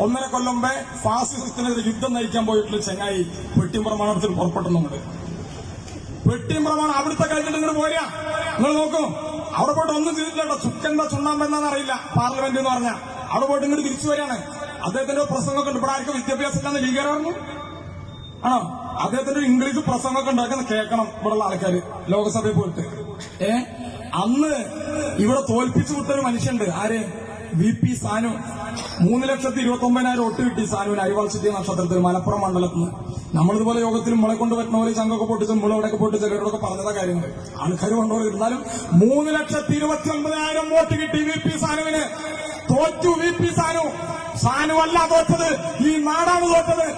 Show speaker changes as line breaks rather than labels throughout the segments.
ഒന്നര കൊല്ലം മുമ്പേ ഫാസിസത്തിനെതിരെ യുദ്ധം നയിക്കാൻ പോയിട്ടുള്ള ചെങ്ങായി പെട്ടിയും പ്രമാണത്തിൽ പുറപ്പെട്ടുന്നുണ്ട് പെട്ടിയും പ്രമാണം അവിടുത്തെ കഴിഞ്ഞിട്ട് ഇങ്ങോട്ട് പോരാ. നിങ്ങൾ നോക്കൂ. അവിടെ പോയിട്ട് ഒന്നും ചെയ്തിട്ടില്ല ചുക്കന്റെ ചുണ്ണാമ്പെന്നാന്ന് അറിയില്ല. പാർലമെന്റ് എന്ന് പറഞ്ഞാൽ അവിടെ പോയിട്ട് ഇങ്ങോട്ട് തിരിച്ചു വരികയാണ്. അദ്ദേഹത്തിന്റെ പ്രസംഗമൊക്കെ ഉണ്ട്. ഇവിടെ ആർക്കും വിദ്യാഭ്യാസം ഇല്ലാന്ന് ലീഗരായിരുന്നു ആണോ? അദ്ദേഹത്തിന്റെ ഒരു ഇംഗ്ലീഷ് പ്രസംഗമൊക്കെ ഉണ്ടാക്കുന്ന കേൾക്കണം ഇവിടെയുള്ള ആൾക്കാര് ലോകസഭയിൽ പോയിട്ട്. ഏ? അന്ന് ഇവിടെ തോൽപ്പിച്ചു വിട്ടൊരു മനുഷ്യണ്ട് ആര്? വി പി സാനു മൂന്ന് ലക്ഷത്തി ഇരുപത്തി ഒമ്പതിനായിരം വോട്ട് കിട്ടി സാനുവിന് അരിവാൾ സിറ്റി നക്ഷത്രത്തിൽ മലപ്പുറം മണ്ഡലത്തിൽ നിന്ന്. നമ്മളിതുപോലെ യോഗത്തിൽ മുളെ കൊണ്ട് പറ്റുന്ന പോലെ ചങ്കൊക്കെ പൊട്ടിച്ച് മുള എവിടെയൊക്കെ പൊട്ടിച്ച് ചിലരോടൊക്കെ പറഞ്ഞതാ കാര്യങ്ങൾ ആൾക്കാർ കൊണ്ടുപോയി ഇരുന്നാലും മൂന്ന് ലക്ഷത്തി ഇരുപത്തി ഒമ്പതിനായിരം വോട്ട് കിട്ടി വി പി സാനുവിന്. തോറ്റു വി പി സാനു. സാനു അല്ല തോറ്റത്. ഈ നാടാണ് തോറ്റത്.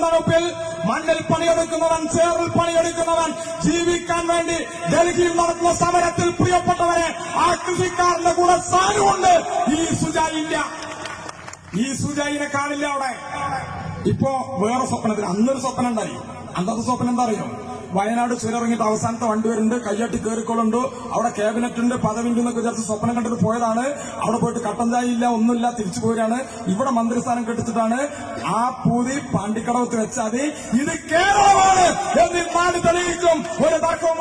ഈ മണ്ണിൽ പണിയെടുക്കുന്നവൻ ചേറിൽ പണിയെടുക്കുന്നവൻ ജീവിക്കാൻ വേണ്ടി ഡൽഹിയിൽ നടക്കുന്ന സമരത്തിൽ പ്രിയപ്പെട്ടവരെ ആ കൃഷിക്കാരന്റെ കൂടെ സ്ഥാനമുണ്ട് ഈ സുജായില്ല ഈ സുജായിനെ കാണില്ല അവിടെ. ഇപ്പോ വേറെ സ്വപ്നത്തിൽ അന്നൊരു സ്വപ്നം ഉണ്ടായി അന്നത്തെ സ്വപ്നം എന്താ അറിയോ? വയനാട് ചുരറങ്ങിയിട്ട് അവസാനത്തെ വണ്ടി വരുന്നുണ്ട്. കയ്യാട്ടി കയറിക്കോളുണ്ട്. അവിടെ ക്യാബിനറ്റ് ഉണ്ട് പദവിണ്ട് എന്നൊക്കെ വിചാരിച്ച് സ്വപ്നം കണ്ടിട്ട് പോയതാണ്. അവിടെ പോയിട്ട് കട്ടൻ ഇല്ല ഒന്നുമില്ല തിരിച്ചു പോരാണ്. ഇവിടെ മന്ത്രിസ്ഥാനം കെട്ടിച്ചിട്ടാണ്. ആ പൂതി പാണ്ടിക്കടവത്ത് വെച്ചാൽ ഇത് കേരളമാണ് എന്ന് നാട് തെളിയിക്കും. ഒരു തർക്കവും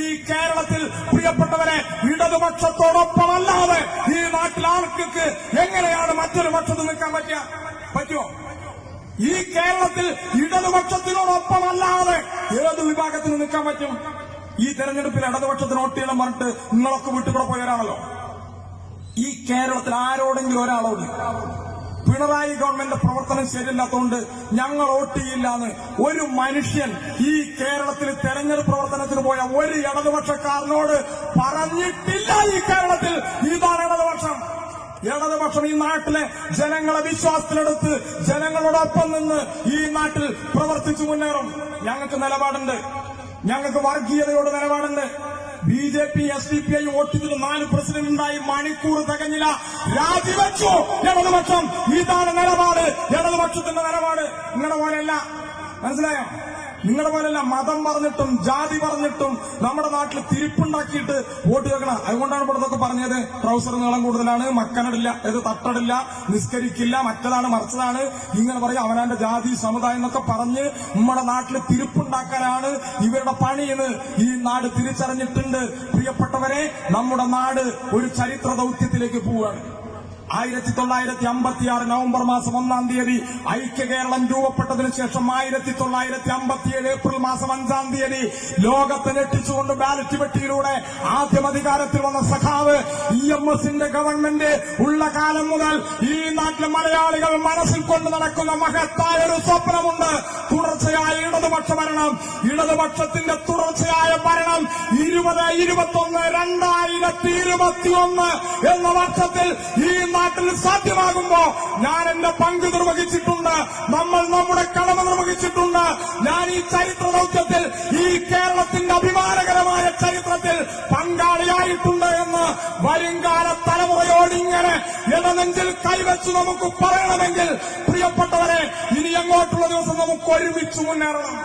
ഈ കേരളത്തിൽ പ്രിയപ്പെട്ടവരെ ഇടതുപക്ഷത്തോടൊപ്പമല്ലാതെ ഈ നാട്ടിൽ ആർക്കൊക്കെ എങ്ങനെയാണ് മറ്റൊരു പക്ഷത്ത് നിൽക്കാൻ പറ്റുക പറ്റുമോ ഈ കേരളത്തിൽ ഇടതുപക്ഷത്തിനോടൊപ്പമല്ലാതെ ഏത് വിഭാഗത്തിന് നിൽക്കാൻ പറ്റും? ഈ തെരഞ്ഞെടുപ്പിൽ ഇടതുപക്ഷത്തിന് ഒട്ടിയിടം പറഞ്ഞിട്ട് നിങ്ങളൊക്കെ വിട്ടുകൂടെ കൂടെ പോയവരാണല്ലോ ഈ കേരളത്തിൽ ആരോടെങ്കിലും ഒരാളോട് പിണറായി ഗവൺമെന്റ് പ്രവർത്തനം ശരിയല്ലാത്തതുകൊണ്ട് ഞങ്ങൾ വോട്ട് ചെയ്യില്ലാന്ന് ഒരു മനുഷ്യൻ ഈ കേരളത്തിൽ തെരഞ്ഞെടുപ്പ് പ്രവർത്തനത്തിന് പോയ ഒരു ഇടതുപക്ഷക്കാരനോട് പറഞ്ഞിട്ടില്ല ഈ കേരളത്തിൽ. ഇതാണ് ഇടതുപക്ഷം. ഇടതുപക്ഷം ഈ നാട്ടിലെ ജനങ്ങളെ വിശ്വാസത്തിലെടുത്ത് ജനങ്ങളോടൊപ്പം നിന്ന് ഈ നാട്ടിൽ പ്രവർത്തിച്ചു മുന്നേറും. ഞങ്ങൾക്ക് നിലപാടുണ്ട്. ഞങ്ങൾക്ക് വർഗീയതയോട് നിലപാടുണ്ട്. B J P S D P I vote ചെയ്തിട്ട് നാല് പ്രസിഡന്റ് ഉണ്ടായി മണിക്കൂർ തികഞ്ഞില്ല. രാജിവെച്ചു ഇടതുപക്ഷം ഇതാണ് നിലപാട്. ഇടതുപക്ഷത്തിന്റെ നിലപാട്. നിങ്ങളുടെ പോലെയല്ല. മനസ്സിലായോ? നിങ്ങളുടെ പോലെയല്ല മതം പറഞ്ഞിട്ടും ജാതി പറഞ്ഞിട്ടും നമ്മുടെ നാട്ടിൽ തിരിപ്പുണ്ടാക്കിയിട്ട് വോട്ട് വെക്കണം അതുകൊണ്ടാണ് ഇവിടെ നിന്നൊക്കെ പറഞ്ഞത്. ട്രൗസർ നീളം കൂടുതലാണ് മക്കനടില്ല ഇത് തട്ടടില്ല നിസ്കരിക്കില്ല മറ്റതാണ് മറിച്ചതാണ്. ഇങ്ങനെ പറയും അവനാന്റെ ജാതി സമുദായം എന്നൊക്കെ പറഞ്ഞ് നമ്മുടെ നാട്ടിൽ തിരിപ്പുണ്ടാക്കാനാണ് ഇവരുടെ പണിയെന്ന് ഈ നാട് തിരിച്ചറിഞ്ഞിട്ടുണ്ട്. പ്രിയപ്പെട്ടവരെ നമ്മുടെ നാട് ഒരു ചരിത്ര ദൗത്യത്തിലേക്ക് പോവുകയാണ്. ആയിരത്തി തൊള്ളായിരത്തി അമ്പത്തിയാറ് നവംബർ മാസം ഒന്നാം തീയതി ഐക്യ കേരളം രൂപപ്പെട്ടതിനു ശേഷം ആയിരത്തി തൊള്ളായിരത്തി അമ്പത്തിയേഴ് ഏപ്രിൽ മാസം അഞ്ചാം തീയതി ലോകത്തെ ഞെട്ടിച്ചുകൊണ്ട് ബാലറ്റ് പെട്ടിയിലൂടെ ആദ്യം അധികാരത്തിൽ വന്ന സഖാവ് ഇ എം എസിന്റെ ഗവൺമെന്റ് ഉള്ള കാലം മുതൽ ഈ നാട്ടിലെ മലയാളികൾ മനസ്സിൽ കൊണ്ട് നടക്കുന്ന മഹത്തായ ഒരു സ്വപ്നമുണ്ട്. തുടർച്ചയായ ഇടതുപക്ഷ ഭരണം ഇടതുപക്ഷത്തിന്റെ തുടർച്ചയായ ഭരണം ഇരുപത് ഇരുപത്തൊന്ന് രണ്ടായിരത്തി ഇരുപത്തിയൊന്ന് എന്ന വർഷത്തിൽ ഈ നാട്ടിൽ സാധ്യമാകുമ്പോ ഞാൻ എന്റെ പങ്ക് നിർവഹിച്ചിട്ടുണ്ട് നമ്മൾ നമ്മുടെ കടമ നിർവഹിച്ചിട്ടുണ്ട്. ഞാൻ ഈ ചരിത്ര ദൗത്യത്തിൽ ഈ കേരളത്തിന്റെ അഭിമാനകരമായ ചരിത്രത്തിൽ പങ്കാളിയായിട്ടുണ്ട് എന്ന് വരുംകാല തലമുറയോട് ഇങ്ങനെ ഇടനെഞ്ചിൽ കൈവച്ച് നമുക്ക് പറയണമെങ്കിൽ പ്രിയപ്പെട്ടവരെ ഇനി അങ്ങോട്ടുള്ള ദിവസം നമുക്ക് ഒരുമിച്ച് മുന്നേറണം.